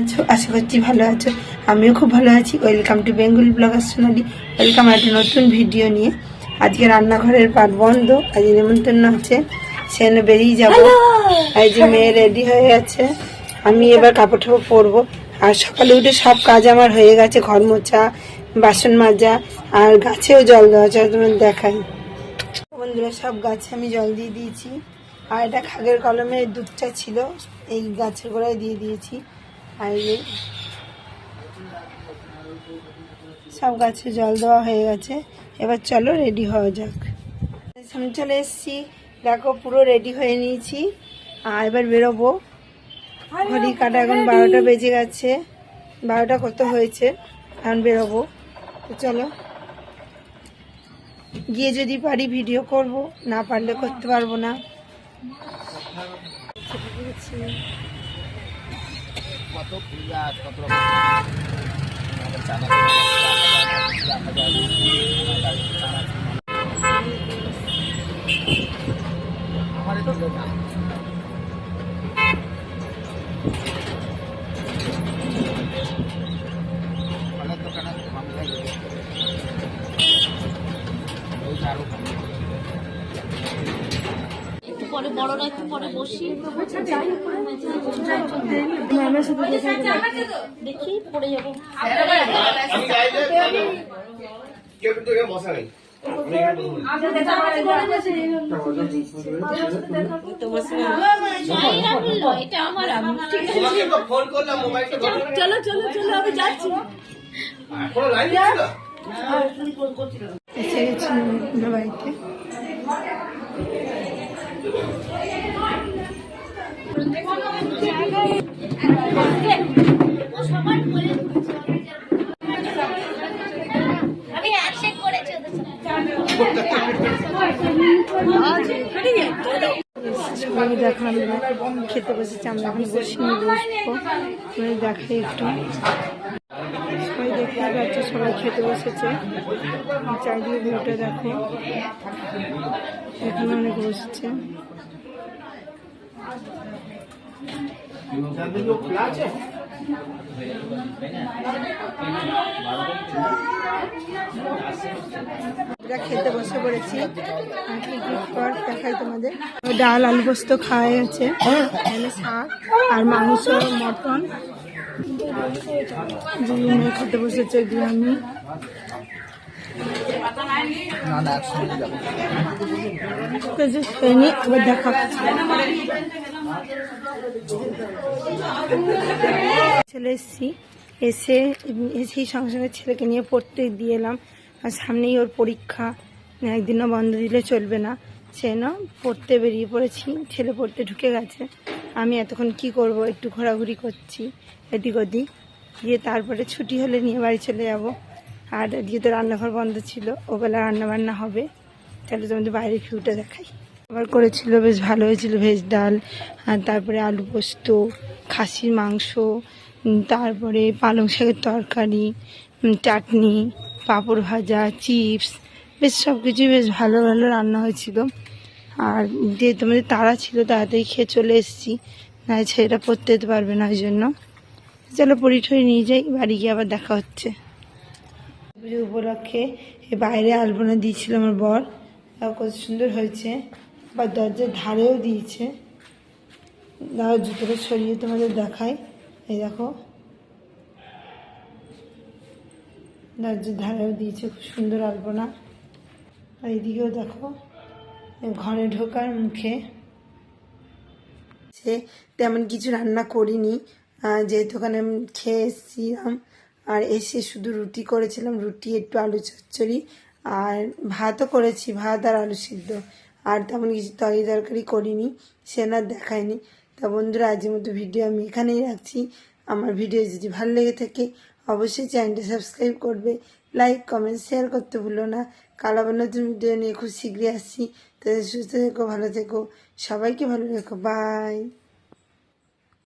আছো? আশা করছি ভালো আছো। আমিও খুব ভালো আছি। Welcome to Bengal blogger Sonali welcome একটা নতুন ভিডিও নিয়ে। আজকে রান্নাঘরের পাট বন্ধ। আজ নেমন্তন্ন আছে সেখানে বেরিয়ে যাব। এই যে মেয়ে রেডি হয়ে গেছে। আমি এবার কাপড় টাপড় পরবো। আর সকালে উঠে সব কাজ আমার হয়ে গেছে। ঘর মোছা বাসন মাজা আর গাছেও জল দেওয়া চলো তোমার দেখাই। বন্ধুরা সব গাছে আমি জল দিয়ে দিয়েছি। আর এটা খাগের কলমের দুধটা ছিল। এই গাছের গোড়ায় দিয়ে দিয়েছি। আর সব গাছে জল দেওয়া হয়ে গেছে। এবার চলো রেডি হওয়া যাক। সামনে চলে এসেছি। দেখো পুরো রেডি হয়ে নিয়েছি। আর এবার বেরোবো। ঘড়ি কাটা এখন বারোটা বেজে গেছে। বারোটা কত হয়েছে? এখন বেরোবো। তো চলো। গিয়ে যদি পারি ভিডিও করব। না পারলে করতে পারব না। কত ফুল গাছ কত রকম আমার এটা না ফলের দোকানে কম লাগে আরও একটু পরে বড়রা একটু পরে বসি। দেখি পড়ে যাব। আমার আছে ফোন করলাম মোবাইলটা চলো চলো চলো আমি যাচ্ছি কোনো এসে গেছি বাড়িতে ও সবাই দেখান খেতে বসেছি আমরা এখন বসবো। তুমি দেখাই একটু সবাই দেখতে পাচ্ছ সবাই খেতে বসেছে চারিদিকে ভিউটা দেখো এখানে অনেক বসেছে আমরা খেতে বসে পড়েছি। খাবার দেখাই তোমাদের। ডাল, আলু পোস্ত খাওয়াই আছে। শাক আর মাংস, মটন। খেতে বসেছে নিই আবার দেখা। চলে এসেছি। এসে এসেই সঙ্গে সঙ্গে ছেলেকে নিয়ে পড়তে দিয়ে এলাম। আর সামনেই ওর পরীক্ষা। একদিনও বন্ধ দিলে চলবে না। সে না পড়তে বেরিয়ে পড়েছি। ছেলে পড়তে ঢুকে গেছে। আমি এতক্ষণ কি করব? একটু ঘোরাঘুরি করছি এদিক ওদিক। দিয়ে তারপরে ছুটি হলে নিয়ে বাড়ি চলে যাব। আর আজকে তো রান্নাঘর বন্ধ ছিল, ওবেলা রান্না বান্না হবে। তাহলে তোমাদের বাইরের ভিউটা দেখাই। আবার করেছিল, বেশ ভালো হয়েছিল, ভেজ ডাল তারপরে আলু পোস্ত, খাসির মাংস তারপরে পালং শাকের তরকারি চাটনি, পাঁপড় ভাজা, চিপস, বেশ সব কিছুই বেশ ভালো ভালো রান্না হয়েছিল। আর যে তোমাদের তারা ছিল, তাড়াতাড়ি খেয়ে চলে এসেছি না ছেলেটা পড়তে যেতে পারবে না ওই জন্য। চলো পরি ঠরি নিয়ে যাই, বাড়ি গিয়ে আবার দেখা হচ্ছে। পুজো উপলক্ষে বাইরে আলপনা দিয়েছিল আমার বর কত সুন্দর হয়েছে। বা দরজার ধারেও দিয়েছে। দাও জুতোটা ছড়িয়ে তোমাদের দেখাই। এই দেখো। দরজার ধারেও দিয়েছে, খুব সুন্দর আলপনা। এইদিকেও দেখো, ঘরে ঢোকার মুখে। সে তেমন কিছু রান্না করিনি। যেহেতু ওখানে খেয়ে এসেছিলাম, আর এসে শুধু রুটি করেছিলাম। রুটি, একটু আলু চচ্চড়ি, আর ভাতও করেছি, ভাত আর আলু সিদ্ধ। আর তেমন কিছু তরি তরকারি করিনি, সে না দেখায়নি। তা বন্ধুরা আজের মতো ভিডিও আমি এখানেই রাখছি। আমার ভিডিও যদি ভালো লেগে থাকে, অবশ্যই চ্যানেলটা সাবস্ক্রাইব করবে, লাইক, কমেন্ট শেয়ার করতে ভুলো না। কাল আবার নতুন ভিডিও নিয়ে খুব শীঘ্রই আসছি। তাদের সুস্থ থেকো, ভালো থেকো, সবাইকে ভালো রেখো বাই